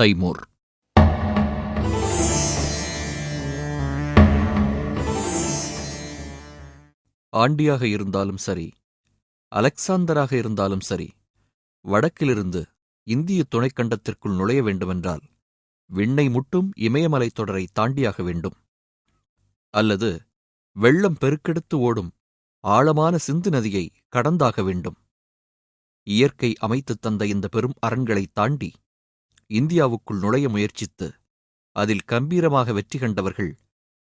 Timur. ஆண்டியாக இருந்தாலும் சரி அலெக்சாந்தராக இருந்தாலும் சரி வடக்கிலிருந்து இந்திய துணைக்கண்டத்திற்குள் நுழைய வேண்டுமென்றால் விண்ணை முட்டும் இமயமலைத் தொடரை தாண்டியாக வேண்டும். அல்லது வெள்ளம் பெருக்கெடுத்து ஓடும் ஆழமான சிந்து நதியை கடந்தாக வேண்டும். இயற்கை அமைத்துத் தந்த இந்த பெரும் அரண்களை தாண்டி இந்தியாவுக்குள் நுழைய முயற்சித்து அதில் கம்பீரமாக வெற்றி கண்டவர்கள்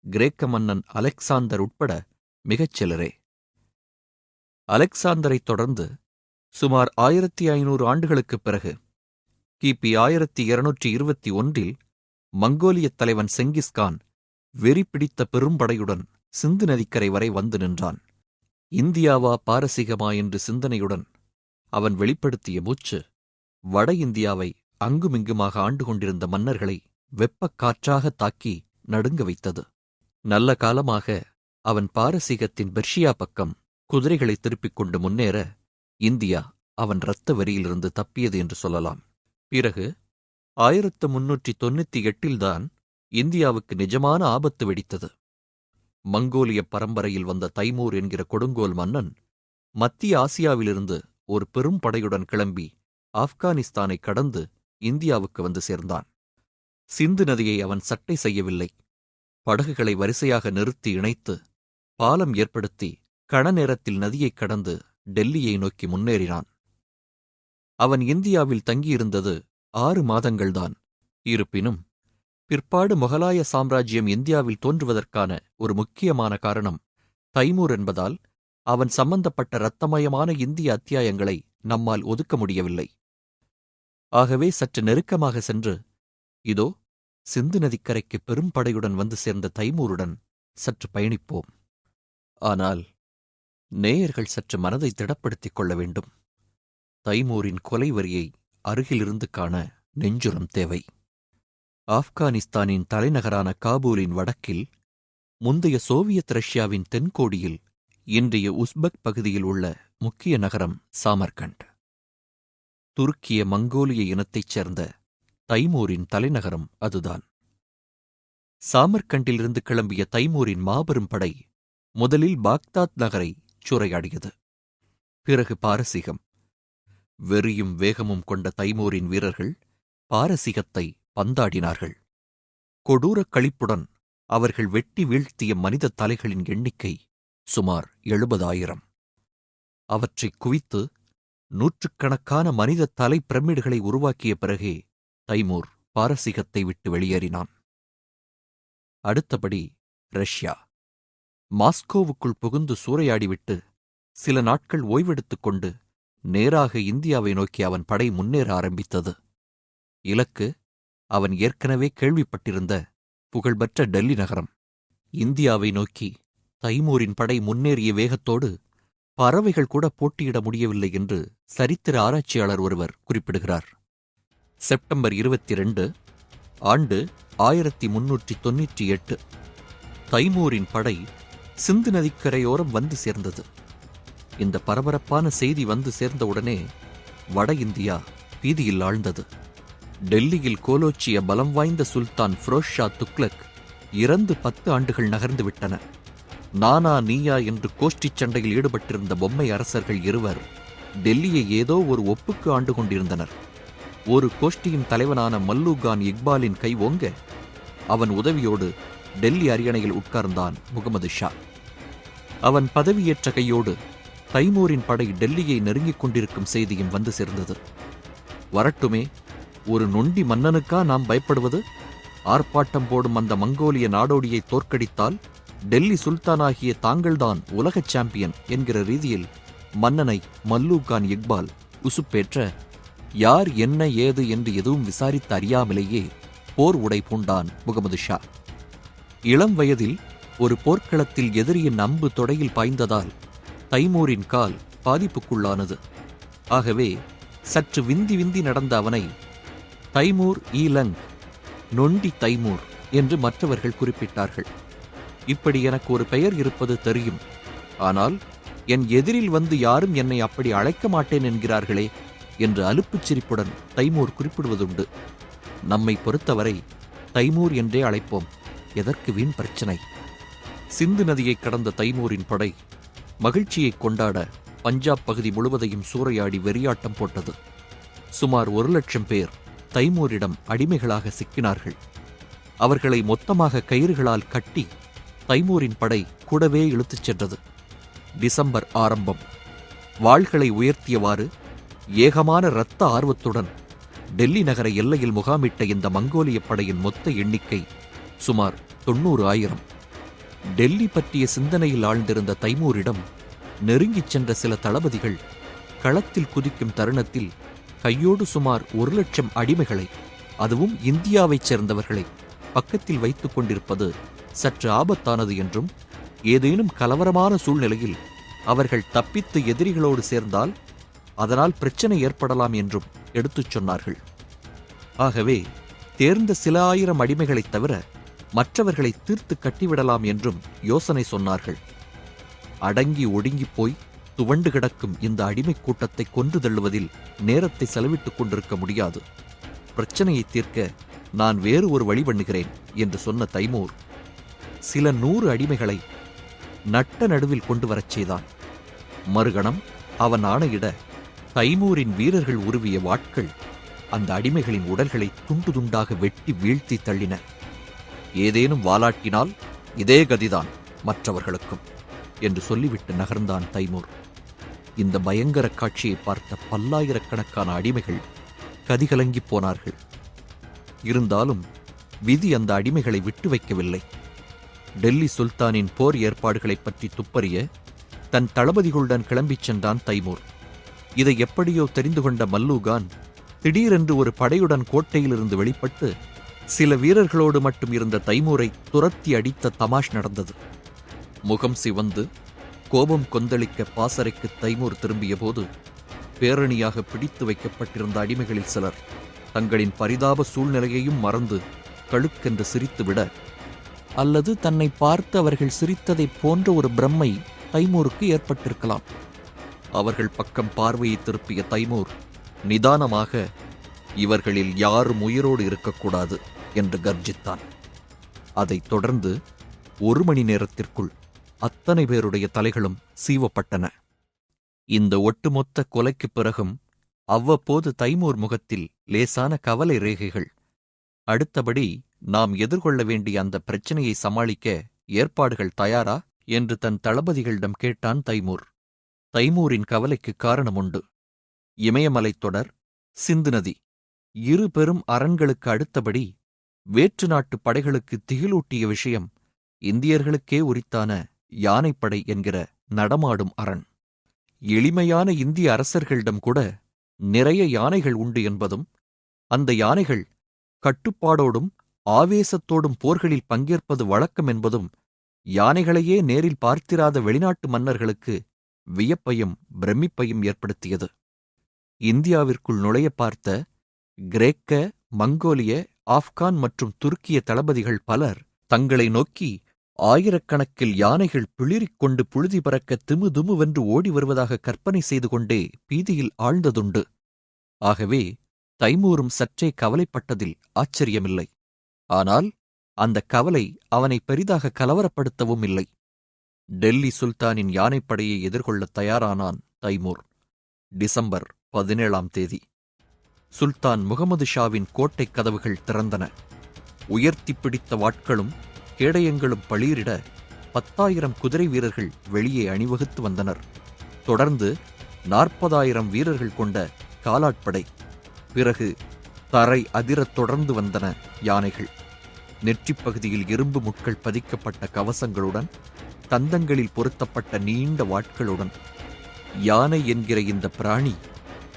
கிரேக்க மன்னன் அலெக்சாந்தர் உட்பட மிகச் சிலரே. அலெக்சாந்தரைத் தொடர்ந்து சுமார் ஆயிரத்தி ஐநூறு ஆண்டுகளுக்குப் பிறகு கிபி ஆயிரத்தி இருநூற்றி இருபத்தி ஒன்றில் மங்கோலியத் தலைவன் செங்கிஸ்கான் வெறி பிடித்த பெரும்படையுடன் சிந்து நதிக்கரை வரை வந்து நின்றான். இந்தியாவா பாரசீகமா என்று சிந்தனையுடன் அவன் வெளிப்படுத்திய மூச்சு வட இந்தியாவை அங்குமிங்குமாக ஆண்டு கொண்டிருந்த மன்னர்களை வெப்பக் காற்றாக தாக்கி நடுங்க வைத்தது. நல்ல காலமாக அவன் பாரசீகத்தின் பெர்ஷியா பக்கம் குதிரைகளை திருப்பிக் கொண்டு முன்னேற இந்தியா அவன் இரத்த வரியிலிருந்து தப்பியது என்று சொல்லலாம். பிறகு ஆயிரத்து முன்னூற்றி தொண்ணூத்தி எட்டில்தான் இந்தியாவுக்கு நிஜமான ஆபத்து வெடித்தது. மங்கோலிய பரம்பரையில் வந்த தைமூர் என்கிற கொடுங்கோல் மன்னன் மத்திய ஆசியாவிலிருந்து ஒரு பெரும் படையுடன் கிளம்பி ஆப்கானிஸ்தானை கடந்து இந்தியாவுக்கு வந்து சேர்ந்தான். சிந்து நதியை அவன் சட்டை செய்யவில்லை. படகுகளை வரிசையாக நிறுத்தி இணைத்து பாலம் ஏற்படுத்தி கண நேரத்தில் நதியைக் கடந்து டெல்லியை நோக்கி முன்னேறினான். அவன் இந்தியாவில் தங்கியிருந்தது ஆறு மாதங்கள்தான். இருப்பினும் பிற்பாடு முகலாய சாம்ராஜ்யம் இந்தியாவில் தோன்றுவதற்கான ஒரு முக்கியமான காரணம் தைமூர் என்பதால் அவன் சம்பந்தப்பட்ட இரத்தமயமான இந்திய அத்தியாயங்களை நம்மால் ஒதுக்க முடியவில்லை. ஆகவே சற்று நெருக்கமாக சென்று இதோ சிந்து நதிக்கரைக்கு பெரும்படையுடன் வந்து சேர்ந்த தைமூருடன் சற்று பயணிப்போம். ஆனால் நேயர்கள் சற்று மனதை திடப்படுத்திக் கொள்ள வேண்டும். தைமூரின் கொலை வரியை அருகிலிருந்து காண நெஞ்சுரம் தேவை. ஆப்கானிஸ்தானின் தலைநகரான காபூலின் வடக்கில் முந்தைய சோவியத் ரஷ்யாவின் தென்கோடியில் இன்றைய உஸ்பெக் பகுதியில் உள்ள முக்கிய நகரம் சாமர்கண்ட். துருக்கிய மங்கோலிய இனத்தைச் சேர்ந்த தைமூரின் தலைநகரம் அதுதான். சாமர்கண்டிலிருந்து கிளம்பிய தைமூரின் மாபெரும் படை முதலில் பாக்தாத் நகரை சூறையாடியது. பிறகு பாரசீகம். வெறியும் வேகமும் கொண்ட தைமூரின் வீரர்கள் பாரசீகத்தை பந்தாடினார்கள். கொடூரக் களிப்புடன் அவர்கள் வெட்டி வீழ்த்திய மனித தலைகளின் எண்ணிக்கை சுமார் எழுபதாயிரம். அவற்றைக் குவித்து நூற்றுக்கணக்கான மனித தலை பிரமிடுகளை உருவாக்கிய பிறகே தைமூர் பாரசீகத்தை விட்டு வெளியேறினான். அடுத்தபடி ரஷ்யா. மாஸ்கோவுக்குள் புகுந்து சூறையாடிவிட்டு சில நாட்கள் ஓய்வெடுத்துக் கொண்டு நேராக இந்தியாவை நோக்கி அவன் படை முன்னேற ஆரம்பித்தது. இலக்கு அவன் ஏற்கனவே கேள்விப்பட்டிருந்த புகழ்பெற்ற டெல்லி நகரம். இந்தியாவை நோக்கி தைமூரின் படை முன்னேறிய வேகத்தோடு பறவைகள் கூட போட்டியிட முடியவில்லை என்று சரித்திர ஆராய்ச்சியாளர் ஒருவர் குறிப்பிடுகிறார். செப்டம்பர் இருபத்தி ரெண்டு ஆண்டு ஆயிரத்தி முன்னூற்றி தொன்னூற்றி எட்டு. தைமூரின் படை சிந்து நதிக்கரையோரம் வந்து சேர்ந்தது. இந்த பரபரப்பான செய்தி வந்து சேர்ந்தவுடனே வட இந்தியா பீதியில் ஆழ்ந்தது. டெல்லியில் கோலோச்சிய பலம் வாய்ந்த சுல்தான் ஃபிரோஸ் ஷா துக்லக் இறந்து பத்து ஆண்டுகள் நகர்ந்து விட்டன. நானா நீயா என்று கோஷ்டிச் சண்டையில் ஈடுபட்டிருந்த பொம்மை அரசர்கள் இருவர் டெல்லியை ஏதோ ஒரு ஒப்புக்கு ஆண்டு கொண்டிருந்தனர். ஒரு கோஷ்டியின் தலைவனான மல்லூகான் இக்பாலின் கை ஓங்க அவன் உதவியோடு டெல்லி அரியணையில் உட்கார்ந்தான் முகமது ஷா. அவன் பதவியேற்ற கையோடு தைமூரின் படை டெல்லியை நெருங்கிக் கொண்டிருக்கும் செய்தியும் வந்து சேர்ந்தது. வரட்டுமே ஒரு நொண்டி மன்னனுக்கா நாம் பயப்படுவது? ஆர்ப்பாட்டம் போடும் அந்த மங்கோலிய நாடோடியை தோற்கடித்தால் டெல்லி சுல்தானாகிய தாங்கள்தான் உலக சாம்பியன் என்கிற ரீதியில் மன்னனை மல்லூகான் இக்பால் உசுப்பேற்ற யார் என்ன ஏது என்று எதுவும் விசாரித்து அறியாமலேயே போர் உடை பூண்டான் முகமது ஷா. இளம் வயதில் ஒரு போர்க்களத்தில் எதிரியின் அம்பு தொடையில் பாய்ந்ததால் தைமூரின் கால் பாதிப்புக்குள்ளானது. ஆகவே சற்று விந்தி விந்தி நடந்த அவனை தைமூர் ஈலங் நொண்டி தைமூர் என்று மற்றவர்கள் குறிப்பிட்டார்கள். இப்படி எனக்கு ஒரு பெயர் இருப்பது தெரியும். ஆனால் என் எதிரில் வந்து யாரும் என்னை அப்படி அழைக்க மாட்டேன் என்கிறார்களே என்று அலுப்புச் சிரிப்புடன் தைமூர் குறிப்பிடுவதுண்டு. நம்மை பொறுத்தவரை தைமூர் என்றே அழைப்போம். எதற்கு வீண் பிரச்சனை? சிந்து நதியை கடந்த தைமூரின் படை மகிழ்ச்சியை கொண்டாட பஞ்சாப் பகுதி முழுவதையும் சூறையாடி வெறியாட்டம் போட்டது. சுமார் ஒரு லட்சம் பேர் தைமூரிடம் அடிமைகளாக சிக்கினார்கள். அவர்களை மொத்தமாக கயிறுகளால் கட்டி தைமூரின் படை கூடவே இழுத்துச் சென்றது. டிசம்பர் ஆரம்பம். வாள்களை உயர்த்தியவாறு ஏகமான இரத்த ஆர்வத்துடன் டெல்லி நகர எல்லையில் முகாமிட்ட இந்த மங்கோலிய படையின் மொத்த எண்ணிக்கை சுமார் தொண்ணூறு ஆயிரம். டெல்லி பற்றிய சிந்தனையில் ஆழ்ந்திருந்த தைமூரிடம் நெருங்கிச் சென்ற சில தளபதிகள் களத்தில் குதிக்கும் தருணத்தில் கையோடு சுமார் ஒரு லட்சம் அடிமைகளை அதுவும் இந்தியாவைச் சேர்ந்தவர்களை பக்கத்தில் வைத்துக் கொண்டிருப்பது சற்று ஆபத்தானது என்றும் ஏதேனும் கலவரமான சூழ்நிலையில் அவர்கள் தப்பித்து எதிரிகளோடு சேர்ந்தால் அதனால் பிரச்சனை ஏற்படலாம் என்றும் எடுத்துச் சொன்னார்கள். ஆகவே தேர்ந்த சில ஆயிரம் அடிமைகளைத் தவிர மற்றவர்களை தீர்த்து கட்டிவிடலாம் என்றும் யோசனை சொன்னார்கள். அடங்கி ஒடுங்கிப் போய் துவண்டு கிடக்கும் இந்த அடிமை கூட்டத்தை கொன்று தள்ளுவதில் நேரத்தை செலவிட்டுக் கொண்டிருக்க முடியாது. பிரச்சனையை தீர்க்க நான் வேறு ஒரு வழி பண்ணுகிறேன் என்று சொன்ன தைமூர் சில நூறு அடிமைகளை நட்ட நடுவில் கொண்டு வரச் செய்தான். மறுகணம் அவன் ஆணையிட தைமூரின் வீரர்கள் உருவிய வாட்கள் அந்த அடிமைகளின் உடல்களை துண்டு துண்டாக வெட்டி வீழ்த்தி தள்ளின. ஏதேனும் வாலாட்டினால் இதே கதிதான் மற்றவர்களுக்கும் என்று சொல்லிவிட்டு நகர்ந்தான் தைமூர். இந்த பயங்கர காட்சியை பார்த்த பல்லாயிரக்கணக்கான அடிமைகள் கதிகலங்கிப் போனார்கள். இருந்தாலும் விதி அந்த அடிமைகளை விட்டு வைக்கவில்லை. டெல்லி சுல்தானின் போர் ஏற்பாடுகளைப் பற்றி துப்பறிய தன் தளபதிகளுடன் கிளம்பிச் சென்றான் தைமூர். இதை எப்படியோ தெரிந்து கொண்ட மல்லூகான் திடீரென்று ஒரு படையுடன் கோட்டையிலிருந்து வெளிப்பட்டு சில வீரர்களோடு மட்டும் இருந்த தைமூரை துரத்தி அடித்த தமாஷ் நடந்தது. முகம் சிவந்து கோபம் கொந்தளிக்க பாசறைக்கு தைமூர் திரும்பியபோது பேரணியாக பிடித்து வைக்கப்பட்டிருந்த அடிமைகளில் சிலர் தங்களின் பரிதாப சூழ்நிலையையும் மறந்து கழுக்கென்று சிரித்துவிட அல்லது தன்னை பார்த்து அவர்கள் சிரித்ததைப் போன்ற ஒரு பிரம்மை தைமூருக்கு ஏற்பட்டிருக்கலாம். அவர்கள் பக்கம் பார்வையை திருப்பிய தைமூர் நிதானமாக இவர்களில் யாரும் உயிரோடு இருக்கக்கூடாது என்று கர்ஜித்தான். அதைத் தொடர்ந்து ஒரு மணி நேரத்திற்குள் அத்தனை பேருடைய தலைகளும் சீவப்பட்டன. இந்த ஒட்டுமொத்த கொலைக்குப் பிறகும் அவ்வப்போது தைமூர் முகத்தில் லேசான கவலை ரேகைகள். அடுத்தபடி நாம் எதிர்கொள்ள வேண்டிய அந்த பிரச்சனையை சமாளிக்க ஏற்பாடுகள் தயாரா? என்று தன் தளபதிகளிடம் கேட்டான் தைமூர். தைமூரின் கவலைக்கு காரணமுண்டு இமயமலைத் தொடர் சிந்து நதி. இரு பெரும் அரண்களுக்கு அடுத்தபடி வேற்று நாட்டுப் படைகளுக்கு திகிலூட்டிய விஷயம் இந்தியர்களுக்கே உரித்தான யானைப்படை என்கிற நடமாடும் அரண். எளிமையான இந்திய அரசர்களிடம் கூட நிறைய யானைகள் உண்டு என்பதும் அந்த யானைகள் கட்டுப்பாடோடும் ஆவேசத்தோடும் போர்களில் பங்கேற்பது வழக்கம் என்பதும் யானைகளையே நேரில் பார்த்திராத வெளிநாட்டு மன்னர்களுக்கு வியப்பையும் பிரமிப்பையும் ஏற்படுத்தியது. இந்தியாவிற்குள் நுழைய பார்த்த கிரேக்க மங்கோலிய ஆப்கான் மற்றும் துருக்கிய தளபதிகள் பலர் தங்களை நோக்கி ஆயிரக்கணக்கில் யானைகள் பிளிரிக் கொண்டு புழுதி பறக்க திமு திமுவென்று ஓடி வருவதாக கற்பனை செய்து கொண்டே பீதியில் ஆழ்ந்ததுண்டு. ஆகவே தைமூரும் சற்றே கவலைப்பட்டதில் ஆச்சரியமில்லை. ஆனால் அந்த கவலை அவனை பெரிதாக கலவரப்படுத்தவும் இல்லை. டெல்லி சுல்தானின் யானைப்படையை எதிர்கொள்ளத் தயாரானான் தைமூர். டிசம்பர் பதினேழாம் தேதி. சுல்தான் முகமது ஷாவின் கோட்டைக் கதவுகள் திறந்தன. உயர்த்திப் பிடித்த வாட்களும் கேடயங்களும் பளிரிட பத்தாயிரம் குதிரை வீரர்கள் வெளியே அணிவகுத்து வந்தனர். தொடர்ந்து நாற்பதாயிரம் வீரர்கள் கொண்ட காலாட்படை. பிறகு தரை அதிரத் தொடர்ந்து வந்தன யானைகள். நெற்றிப் பகுதியில் இரும்பு முட்கள் பதிக்கப்பட்ட கவசங்களுடன் தந்தங்களில் பொருத்தப்பட்ட நீண்ட வாட்களுடன் யானை என்கிற இந்த பிராணி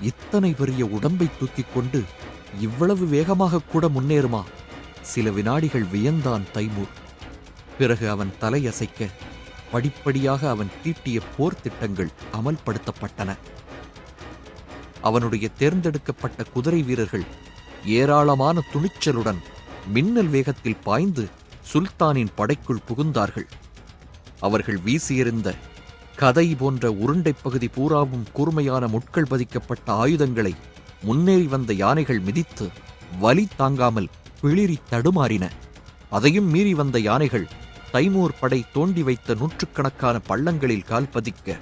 இத்தனை பெரிய உடம்பை தூக்கிக் கொண்டு இவ்வளவு வேகமாக கூட முன்னேறுமா? சில வினாடிகள் வியந்தான் தைமூர். பிறகு அவன் தலையசைக்க படிப்படியாக அவன் தீட்டிய போர் திட்டங்கள் அமல்படுத்தப்பட்டன. அவனுடைய தேர்ந்தெடுக்கப்பட்ட குதிரை வீரர்கள் ஏராளமான துணிச்சலுடன் மின்னல் வேகத்தில் பாய்ந்து சுல்தானின் படைக்குள் புகுந்தார்கள். அவர்கள் வீசியெறிந்த கதை போன்ற உருண்டைப் பகுதி பூராவும் கூர்மையான முட்கள் பதிக்கப்பட்ட ஆயுதங்களை முன்னேறி வந்த யானைகள் மிதித்து வலி தாங்காமல் பிளிரி தடுமாறின. அதையும் மீறி வந்த யானைகள் தைமூர் படை தோண்டி வைத்த நூற்றுக்கணக்கான பள்ளங்களில் கால் பதிக்க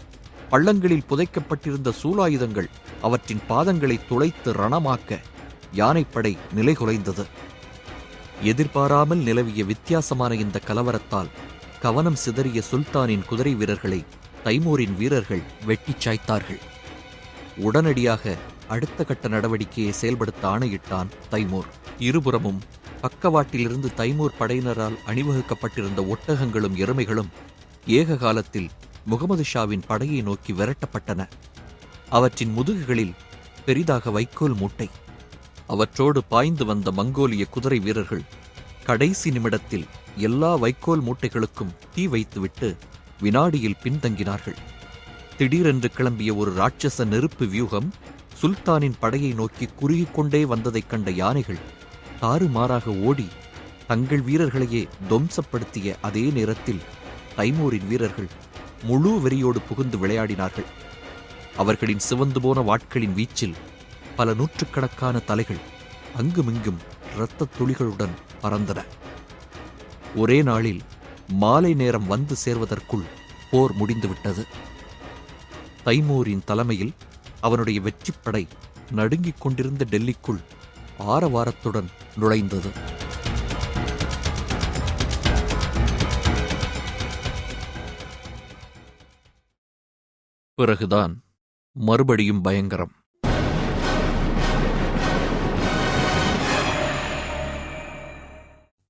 பள்ளங்களில் புதைக்கப்பட்டிருந்த சூலாயுதங்கள் அவற்றின் பாதங்களை துளைத்து ரணமாக்க யானைப்படை நிலைகுலைந்தது எதிர்பாராமல் நிலவிய வித்தியாசமான இந்த கலவரத்தால் கவனம் சிதறிய சுல்தானின் குதிரை வீரர்களை தைமூரின் வீரர்கள் வெட்டிச் சாய்த்தார்கள். உடனடியாக அடுத்த கட்ட நடவடிக்கையை செயல்படுத்த ஆணையிட்டான் தைமூர். இருபுறமும் பக்கவாட்டிலிருந்து தைமூர் படையினரால் அணிவகுக்கப்பட்டிருந்த ஒட்டகங்களும் எருமைகளும் ஏக காலத்தில் முகமது ஷாவின் படையை நோக்கி விரட்டப்பட்டன. அவற்றின் முதுகுகளில் பெரிதாக வைக்கோல் மூட்டை. அவற்றோடு பாய்ந்து வந்த மங்கோலிய குதிரை வீரர்கள் கடைசி நிமிடத்தில் எல்லா வைக்கோல் மூட்டைகளுக்கும் தீ வைத்துவிட்டு வினாடியில் பின்தங்கினார்கள். திடீரென்று கிளம்பிய ஒரு ராட்சச நெருப்பு வியூகம் சுல்தானின் படையை நோக்கி குறுகிக்கொண்டே வந்ததைக் கண்ட யானைகள் தாறுமாறாக ஓடி தங்கள் வீரர்களையே துவம்சப்படுத்திய அதே நேரத்தில் தைமூரின் வீரர்கள் முழு வெறியோடு புகுந்து விளையாடினார்கள். அவர்களின் சிவந்து போன வாட்களின் வீச்சில் பல நூற்றுக்கணக்கான தலைகள் அங்குமிங்கும் இரத்த துளிகளுடன் பறந்தன. ஒரே நாளில் மாலை நேரம் வந்து சேர்வதற்குள் போர் முடிந்துவிட்டது. தைமூரின் தலைமையில் அவனுடைய வெற்றிப்படை நடுங்கிக் கொண்டிருந்த டெல்லிக்குள் ஆரவாரத்துடன் நுழைந்தது. பிறகுதான் மறுபடியும் பயங்கரம்.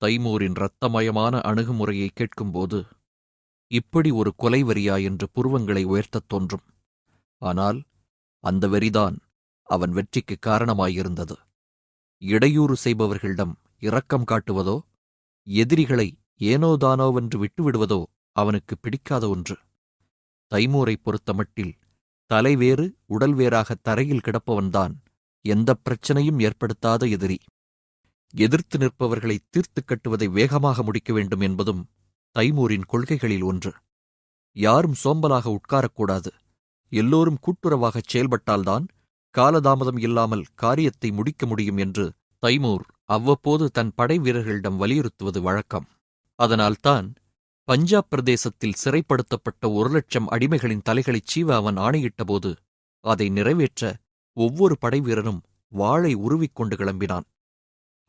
தைமூரின் இரத்தமயமான அணுகுமுறையை கேட்கும்போது இப்படி ஒரு கொலை வெறியா என்று புருவங்களை உயர்த்தத் தோன்றும். ஆனால் அந்த வெறிதான் அவன் வெற்றிக்கு காரணமாயிருந்தது. இடையூறு செய்பவர்களிடம் இரக்கம் காட்டுவதோ எதிரிகளை ஏனோதானோவென்று விட்டுவிடுவதோ அவனுக்கு பிடிக்காத ஒன்று. தைமூரைப் பொறுத்தமட்டில் தலைவேறு உடல் வேறாக தரையில் கிடப்பவன்தான். எந்தப் பிரச்சனையும் ஏற்படுத்தாத எதிரி. எதிர்த்து நிற்பவர்களை தீர்த்துக் கட்டுவதை வேகமாக முடிக்க வேண்டும் என்பதும் தைமூரின் கொள்கைகளில் ஒன்று. யாரும் சோம்பலாக உட்காரக்கூடாது எல்லோரும் கூட்டுறவாகச் செயல்பட்டால்தான் காலதாமதம் இல்லாமல் காரியத்தை முடிக்க முடியும் என்று தைமூர் அவ்வப்போது தன் படை வீரர்களிடம் வலியுறுத்துவது வழக்கம். அதனால்தான் பஞ்சாப் பிரதேசத்தில் சிறைப்படுத்தப்பட்ட ஒரு லட்சம் அடிமைகளின் தலைகளைச் சீவ அவன் ஆணையிட்டபோது அதை நிறைவேற்ற ஒவ்வொரு படைவீரனும் வாளை உருவிக்கொண்டு கிளம்பினான்.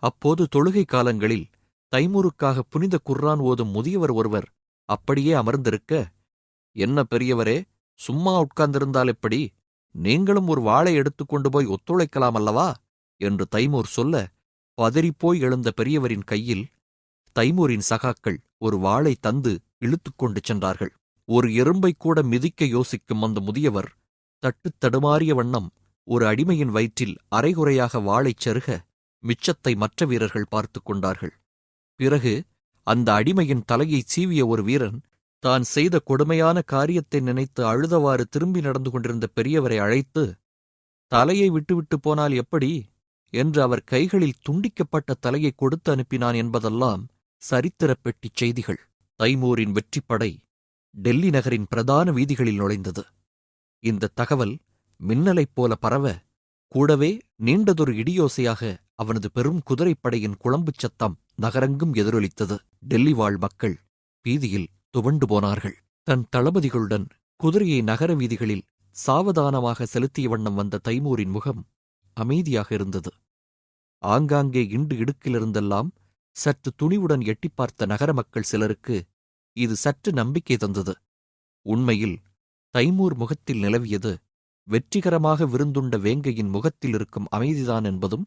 அப்போது தொழுகை காலங்களில் தைமூருக்காக புனித குர்ரான் ஓதும் முதியவர் ஒருவர் அப்படியே அமர்ந்திருக்க என்ன பெரியவரே சும்மா உட்கார்ந்திருந்தால் எப்படி? நீங்களும் ஒரு வாளை எடுத்துக்கொண்டு போய் ஒத்துழைக்கலாம் அல்லவா? என்று தைமூர் சொல்ல பதறிப்போய் எழுந்த பெரியவரின் கையில் தைமூரின் சகாக்கள் ஒரு வாளை தந்து இழுத்துக்கொண்டு சென்றார்கள். ஒரு எறும்பை கூட மிதிக்க யோசிக்கும் அந்த முதியவர் தட்டுத் தடுமாறிய வண்ணம் ஒரு அடிமையின் வயிற்றில் அரைகுறையாக வாளைச் செருக மிச்சத்தை மற்ற வீரர்கள் பார்த்துக் கொண்டார்கள். பிறகு அந்த அடிமையின் தலையைச் சீவிய ஒரு வீரன் தான் செய்த கொடுமையான காரியத்தை நினைத்து அழுதவாறு திரும்பி நடந்து கொண்டிருந்த பெரியவரை அழைத்து தலையை விட்டுவிட்டு போனால் எப்படி? என்று அவர் கைகளில் துண்டிக்கப்பட்ட தலையை கொடுத்து அனுப்பினான் என்பதெல்லாம் சரித்திரப் பெட்டிச் செய்திகள். தைமூரின் வெற்றிப்படை டெல்லி நகரின் பிரதான வீதிகளில் நுழைந்தது. இந்த தகவல் மின்னலைப் போல பரவ கூடவே நீண்டதொரு இடியோசையாக அவனது பெரும் குதிரைப்படையின் குழம்புச் சத்தம் நகரெங்கும் எதிரொலித்தது. டெல்லி வாழ் மக்கள் வீதியில் துவண்டு போனார்கள். தன் தளபதிகளுடன் குதிரையை நகர வீதிகளில் சாவதானமாக செலுத்திய வண்ணம் வந்த தைமூரின் முகம் அமைதியாக இருந்தது. ஆங்காங்கே இண்டு இடுக்கிலிருந்தெல்லாம் சற்று துணிவுடன் எட்டிப் பார்த்த நகர மக்கள் சிலருக்கு இது சற்று நம்பிக்கை தந்தது. உண்மையில் தைமூர் முகத்தில் நிலவியது வெற்றிகரமாக விருந்துண்ட வேங்கையின் முகத்தில் இருக்கும் அமைதிதான் என்பதும்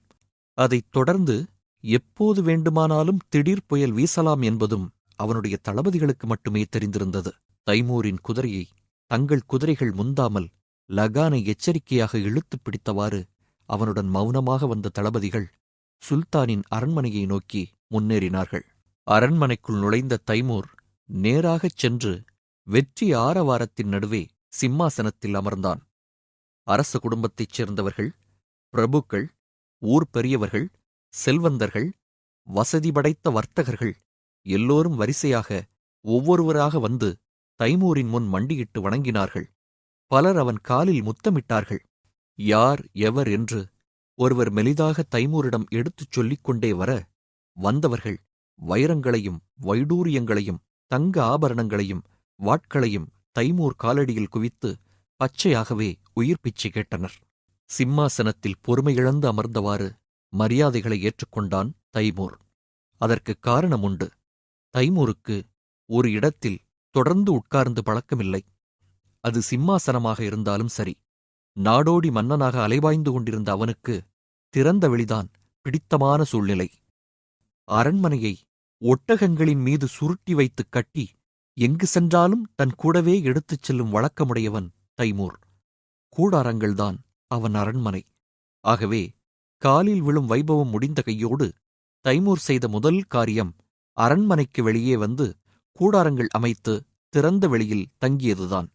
அதைத் தொடர்ந்து எப்போது வேண்டுமானாலும் திடீர் புயல் வீசலாம் என்பதும் அவனுடைய தளபதிகளுக்கு மட்டுமே தெரிந்திருந்தது. தைமூரின் குதிரையை தங்கள் குதிரைகள் முந்தாமல் லகானை எச்சரிக்கையாக இழுத்துப் பிடித்தவாறு அவனுடன் மௌனமாக வந்த தளபதிகள் சுல்தானின் அரண்மனையை நோக்கி முன்னேறினார்கள். அரண்மனைக்குள் நுழைந்த தைமூர் நேராகச் சென்று வெற்றி ஆரவாரத்தின் நடுவே சிம்மாசனத்தில் அமர்ந்தான். அரச குடும்பத்தைச் சேர்ந்தவர்கள் பிரபுக்கள் ஊர் பெரியவர்கள் செல்வந்தர்கள் வசதி படைத்த வர்த்தகர்கள் எல்லோரும் வரிசையாக ஒவ்வொருவராக வந்து தைமூரின் முன் மண்டியிட்டு வணங்கினார்கள். பலர் அவன் காலில் முத்தமிட்டார்கள். யார் எவர் என்று ஒருவர் மெலிதாக தைமூரிடம் எடுத்துச் சொல்லிக் கொண்டே வர வந்தவர்கள் வைரங்களையும் வைடூரியங்களையும் தங்க ஆபரணங்களையும் வாட்களையும் தைமூர் காலடியில் குவித்து பச்சையாகவே உயிர் பிச்சை கேட்டனர். சிம்மாசனத்தில் பொறுமையிழந்து அமர்ந்தவாறு மரியாதைகளை ஏற்றுக்கொண்டான் தைமூர். அதற்குக் காரணம் உண்டு தைமூருக்கு ஒரு இடத்தில் தொடர்ந்து உட்கார்ந்து பழக்கமில்லை. அது சிம்மாசனமாக இருந்தாலும் சரி. நாடோடி மன்னனாக அலைவாய்ந்து கொண்டிருந்த அவனுக்கு திறந்த வெளிதான் பிடித்தமான சூழ்நிலை. அரண்மனையை ஒட்டகங்களின் மீது சுருட்டி வைத்துக் கட்டி எங்கு சென்றாலும் தன் கூடவே எடுத்துச் செல்லும் வழக்கமுடையவன் தைமூர். கூடாரங்கள்தான் அவன் அரண்மனை. ஆகவே காலில் விழும் வைபவம் முடிந்த கையோடு தைமூர் செய்த முதல் காரியம் அரண்மனைக்கு வெளியே வந்து கூடாரங்கள் அமைத்து திறந்த வெளியில் தங்கியதுதான்.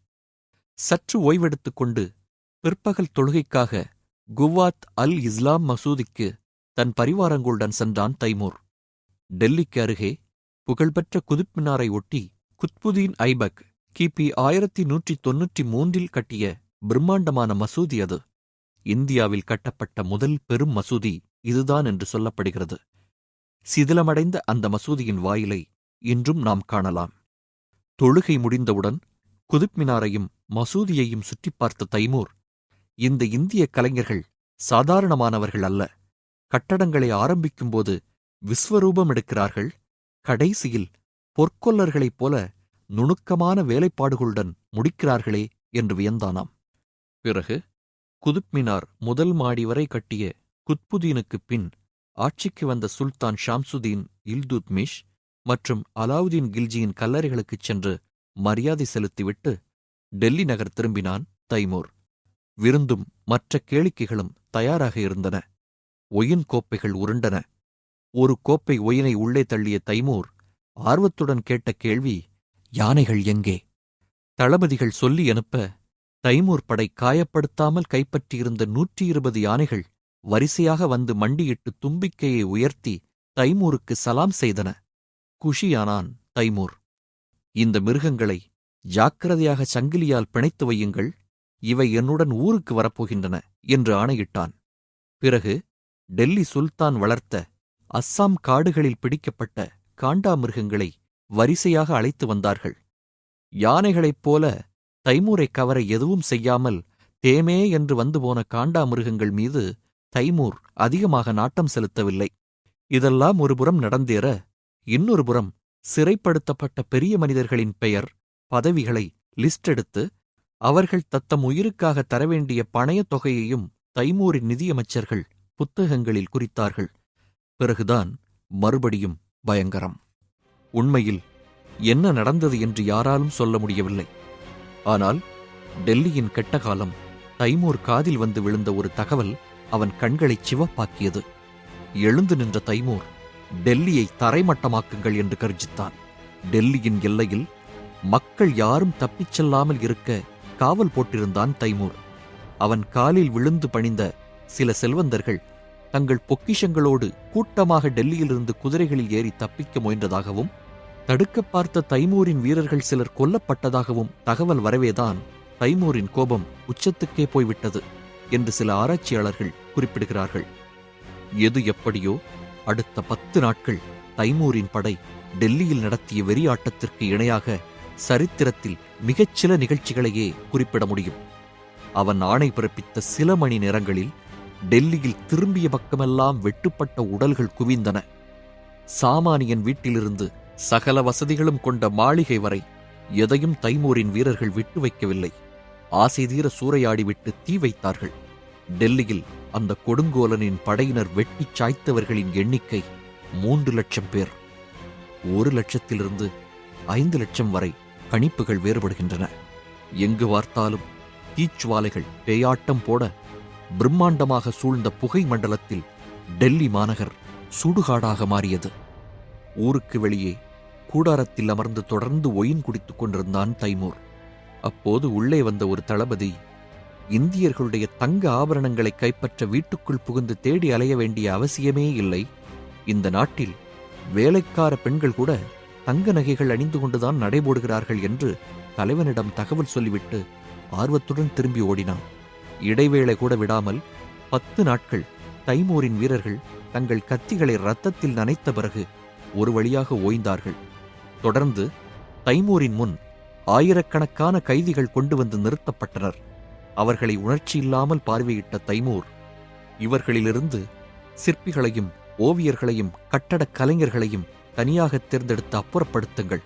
சற்று ஓய்வெடுத்துக் கொண்டு பிற்பகல் தொழுகைக்காக குவாத் அல் இஸ்லாம் மசூதிக்கு தன் பரிவாரங்களுடன் சென்றான் தைமூர். டெல்லிக்கு அருகே புகழ்பெற்ற குதுப் மினாரை ஒட்டி குத்புதீன் ஐபக் கிபி ஆயிரத்தி நூற்றி தொன்னூற்றி மூன்றில் கட்டிய பிரம்மாண்டமான மசூதி அது. இந்தியாவில் கட்டப்பட்ட முதல் பெரும் மசூதி இதுதான் என்று சொல்லப்படுகிறது. சிதிலமடைந்த அந்த மசூதியின் வாயிலை இன்றும் நாம் காணலாம். தொழுகை முடிந்தவுடன் குதுப் மினாரையும் மசூதியையும் சுற்றி பார்த்த தைமூர் இந்த இந்திய கலைஞர்கள் சாதாரணமானவர்கள் அல்ல. கட்டடங்களை ஆரம்பிக்கும்போது விஸ்வரூபம் எடுக்கிறார்கள் கடைசியில் பொற்கொல்லர்களைப் போல நுணுக்கமான வேலைப்பாடுகளுடன் முடிக்கிறார்களே என்று வியந்தானாம். பிறகு குதுப்மினார் முதல் மாடி வரை கட்டிய குத்புதீனுக்குப் பின் ஆட்சிக்கு வந்த சுல்தான் ஷாம்சுதீன் இல்துத்மிஷ் மற்றும் அலாவுதீன் கில்ஜியின் கல்லறைகளுக்குச் சென்று மரியாதை செலுத்திவிட்டு டெல்லி நகர் திரும்பினான் தைமூர். விருந்தும் மற்ற கேளிக்கைகளும் தயாராக இருந்தன. ஒயின் கோப்பைகள் உருண்டன. ஒரு கோப்பை ஒயினை உள்ளே தள்ளிய தைமூர் ஆர்வத்துடன் கேட்ட கேள்வி யானைகள் எங்கே? தளபதிகள் சொல்லி அனுப்ப தைமூர் படை காயப்படுத்தாமல் கைப்பற்றியிருந்த நூற்றி இருபது யானைகள் வரிசையாக வந்து மண்டியிட்டு தும்பிக்கையை உயர்த்தி தைமூருக்கு சலாம் செய்தன. குஷியானான் தைமூர். இந்த மிருகங்களை ஜாக்கிரதையாக சங்கிலியால் பிணைத்து வையுங்கள் இவை என்னுடன் ஊருக்கு வரப்போகின்றன என்று ஆணையிட்டான். பிறகு டெல்லி சுல்தான் வளர்த்த அஸ்ஸாம் காடுகளில் பிடிக்கப்பட்ட காண்டாமிருகங்களை வரிசையாக அழைத்து வந்தார்கள். யானைகளைப் போல தைமூரை கவர எதுவும் செய்யாமல் தேமே என்று வந்துபோன காண்டாமிருகங்கள் மீது தைமூர் அதிகமாக நாட்டம் செலுத்தவில்லை. இதெல்லாம் ஒருபுறம் நடந்தேற இன்னொரு புறம் சிறைப்படுத்தப்பட்ட பெரிய மனிதர்களின் பெயர் பதவிகளை லிஸ்ட் எடுத்து அவர்கள் தத்தம் உயிருக்காக தரவேண்டிய பணையத் தொகையையும் தைமூரின் நிதியமைச்சர்கள் புத்தகங்களில் குறித்தார்கள். பிறகுதான் மறுபடியும் பயங்கரம். உண்மையில் என்ன நடந்தது என்று யாராலும் சொல்ல முடியவில்லை. ஆனால் டெல்லியின் கெட்ட காலம் தைமூர் காதில் வந்து விழுந்த ஒரு தகவல் அவன் கண்களைச் சிவப்பாக்கியது. எழுந்து நின்ற தைமூர் டெல்லியை தரைமட்டமாக்குங்கள் என்று கர்ஜித்தான். டெல்லியின் எல்லையில் மக்கள் யாரும் தப்பிச் செல்லாமல் இருக்க காவல் போட்டிருந்தான் தைமூர். அவன் காலில் விழுந்து பணிந்த சில செல்வந்தர்கள் தங்கள் பொக்கிஷங்களோடு கூட்டமாக டெல்லியிலிருந்து குதிரைகளில் ஏறி தப்பிக்க முயன்றதாகவும் தடுக்க பார்த்த தைமூரின் வீரர்கள் சிலர் கொல்லப்பட்டதாகவும் தகவல் வரவேதான் தைமூரின் கோபம் உச்சத்துக்கே போய்விட்டது என்று சில ஆராய்ச்சியாளர்கள் குறிப்பிடுகிறார்கள். எது எப்படியோ அடுத்த பத்து நாட்கள் தைமூரின் படை டெல்லியில் நடத்திய வெறியாட்டத்திற்கு இணையாக சரித்திரத்தில் மிகச்சில நிகழ்ச்சிகளையே குறிப்பிட முடியும். அவன் ஆணை பிறப்பித்த சில மணி நேரங்களில் டெல்லியில் திரும்பிய பக்கமெல்லாம் வெட்டுப்பட்ட உடல்கள் குவிந்தன. சாமானியன் வீட்டிலிருந்து சகல வசதிகளும் கொண்ட மாளிகை வரை எதையும் தைமூரின் வீரர்கள் விட்டு வைக்கவில்லை. ஆசை தீர சூறையாடிவிட்டு தீ வைத்தார்கள். டெல்லியில் அந்த கொடுங்கோலனின் படையினர் வெட்டிச் சாய்த்தவர்களின் எண்ணிக்கை மூன்று லட்சம் பேர். ஒரு லட்சத்திலிருந்து ஐந்து லட்சம் வரை கணிப்புகள் வேறுபடுகின்றன. எங்கு பார்த்தாலும் தீச்சுவாலைகள் பேயாட்டம் போட பிரம்மாண்டமாக சூழ்ந்த புகை மண்டலத்தில் டெல்லி மாநகர் சுடுகாடாக மாறியது. ஊருக்கு வெளியே கூடாரத்தில் அமர்ந்து தொடர்ந்து ஒயின் குடித்துக் கொண்டிருந்தான் தைமூர். அப்போது உள்ளே வந்த ஒரு தளபதி இந்தியர்களுடைய தங்க ஆபரணங்களை கைப்பற்ற வீட்டுக்குள் புகுந்து தேடி அலைய வேண்டிய அவசியமே இல்லை. இந்த நாட்டில் வேலைக்கார பெண்கள் கூட தங்க நகைகள் அணிந்து கொண்டுதான் நடைபோடுகிறார்கள் என்று தலைவனிடம் தகவல் சொல்லிவிட்டு ஆர்வத்துடன் திரும்பி ஓடினான். இடைவேளை கூட விடாமல் பத்து நாட்கள் தைமூரின் வீரர்கள் தங்கள் கத்திகளை இரத்தத்தில் நனைத்த பிறகு ஒரு வழியாக ஓய்ந்தார்கள். தொடர்ந்து தைமூரின் முன் ஆயிரக்கணக்கான கைதிகள் கொண்டு வந்து நிறுத்தப்பட்டனர். அவர்களை உணர்ச்சியில்லாமல் பார்வையிட்ட தைமூர் இவர்களிலிருந்து சிற்பிகளையும் ஓவியர்களையும் கட்டடக் கலைஞர்களையும் தனியாக தேர்ந்தெடுத்து அப்புறப்படுத்துங்கள்.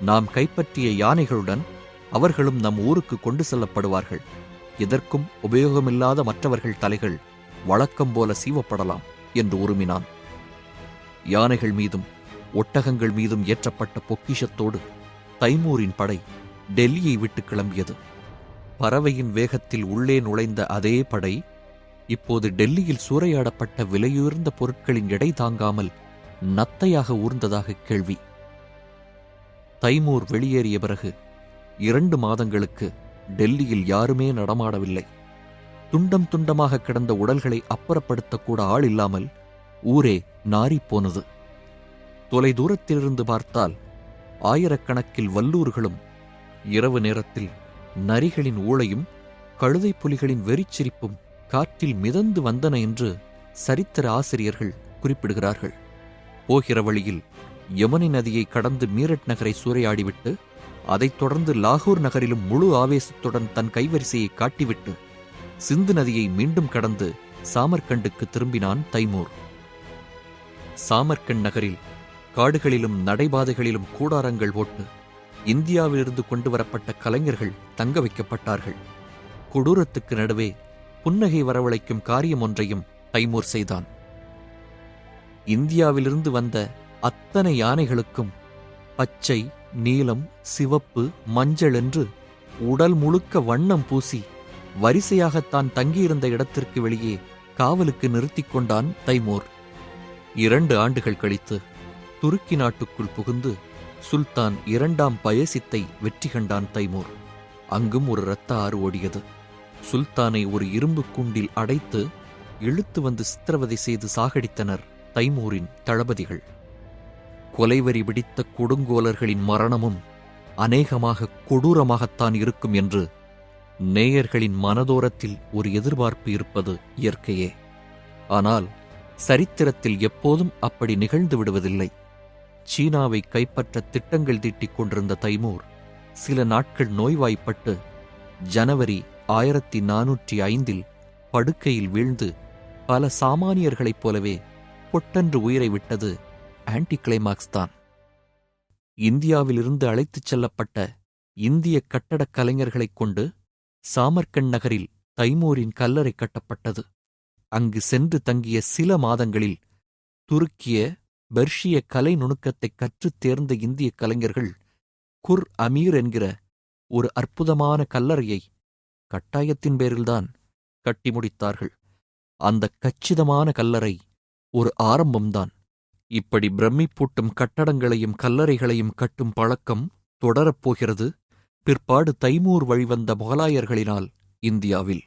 நாம் கைப்பற்றிய யானைகளுடன் அவர்களும் நம் ஊருக்கு கொண்டு செல்லப்படுவார்கள். எதற்கும் உபயோகமில்லாத மற்றவர்கள் தலைகள் வழக்கம் போல சீவப்படலாம் என்று உருமினான். யானைகள் மீதும் ஒட்டகங்கள் மீதும் ஏற்றப்பட்ட பொக்கிஷத்தோடு தைமூரின் படை டெல்லியை விட்டு கிளம்பியது. பறவையின் வேகத்தில் உள்ளே நுழைந்த அதே படை இப்போது டெல்லியில் சூறையாடப்பட்ட விலையுயர்ந்த பொருட்களின் எடை தாங்காமல் நத்தையாக ஊர்ந்ததாக கேள்வி. தைமூர் வெளியேறிய பிறகு இரண்டு மாதங்களுக்கு டெல்லியில் யாருமே நடமாடவில்லை. துண்டம் துண்டமாக கிடந்த உடல்களை அப்புறப்படுத்தக்கூட ஆள் இல்லாமல் ஊரே நாறிப் போனது. தொலை தூரத்திலிருந்து பார்த்தால் ஆயிரக்கணக்கில் வல்லூர்களும் இரவு நேரத்தில் நரிகளின் ஊளையும் கழுதை புலிகளின் வெறிச்சிரிப்பும் காற்றில் மிதந்து வந்தன என்று சரித்திர ஆசிரியர்கள் குறிப்பிடுகிறார்கள். போகிற வழியில் யமுனை நதியை கடந்து மீரட் நகரை சூறையாடிவிட்டு அதைத் தொடர்ந்து லாகூர் நகரிலும் முழு ஆவேசத்துடன் தன் கைவரிசையை காட்டிவிட்டு சிந்து நதியை மீண்டும் கடந்து சாமர்கண்டுக்கு திரும்பினான் தைமூர். சாமர்கண்ட் நகரில் காடுகளிலும் நடைபாதைகளிலும் கூடாரங்கள் போட்டு இந்தியாவிலிருந்து கொண்டு வரப்பட்ட கலைஞர்கள் தங்க வைக்கப்பட்டார்கள். கொடூரத்துக்கு நடுவே புன்னகை வரவழைக்கும் காரியம் ஒன்றையும் தைமூர் செய்தான். இந்தியாவிலிருந்து வந்த அத்தனை யானைகளுக்கும் பச்சை நீலம் சிவப்பு மஞ்சள் என்று உடல் முழுக்க வண்ணம் பூசி வரிசையாகத்தான் தங்கியிருந்த இடத்திற்கு வெளியே காவலுக்கு நிறுத்திக் கொண்டான் தைமூர். இரண்டு ஆண்டுகள் கழித்து துருக்கி நாட்டுக்குள் புகுந்து சுல்தான் இரண்டாம் பயசித்தை வெற்றி கண்டான் தைமூர். அங்கும் ஒரு இரத்த ஆறு ஓடியது. சுல்தானை ஒரு இரும்பு கூண்டில் அடைத்து இழுத்து வந்து சித்திரவதை செய்து சாகடித்தனர் தைமூரின் தளபதிகள். கொலைவரி பிடித்த கொடுங்கோலர்களின் மரணமும் அநேகமாக கொடூரமாகத்தான் இருக்கும் என்று நேயர்களின் மனதோரத்தில் ஒரு எதிர்பார்ப்பு இருப்பது இயற்கையே. ஆனால் சரித்திரத்தில் எப்போதும் அப்படி நிகழ்ந்து விடுவதில்லை. சீனாவை கைப்பற்ற திட்டங்கள் தீட்டிக் கொண்டிருந்த தைமூர் சில நாட்கள் நோய்வாய்ப்பட்டு ஜனவரி ஆயிரத்தி நானூற்றி ஐந்தில் படுக்கையில் வீழ்ந்து பல சாமானியர்களைப் போலவே பொட்டென்று உயிரை விட்டது ஆன்டி கிளைமாக்ஸ் தான். இந்தியாவிலிருந்து அழைத்துச் செல்லப்பட்ட இந்திய கட்டடக் கலைஞர்களைக் கொண்டு சாமர்கண்ட் நகரில் தைமூரின் கல்லறை கட்டப்பட்டது. அங்கு சென்று தங்கிய சில மாதங்களில் துருக்கிய பெர்ஷிய கலை நுணுக்கத்தைக் கற்றுத் தேர்ந்த இந்திய கலைஞர்கள் குர் அமீர் என்கிற ஒரு அற்புதமான கல்லறையை கட்டாயத்தின் பேரில்தான் கட்டி முடித்தார்கள். அந்த கச்சிதமான கல்லறை ஒரு ஆரம்பம்தான். இப்படி பிரமிப்பூட்டும் கட்டடங்களையும் கல்லறைகளையும் கட்டும் பழக்கம் தொடரப்போகிறது பிற்பாடு தைமூர் வழிவந்த முகலாயர்களினால் இந்தியாவில்.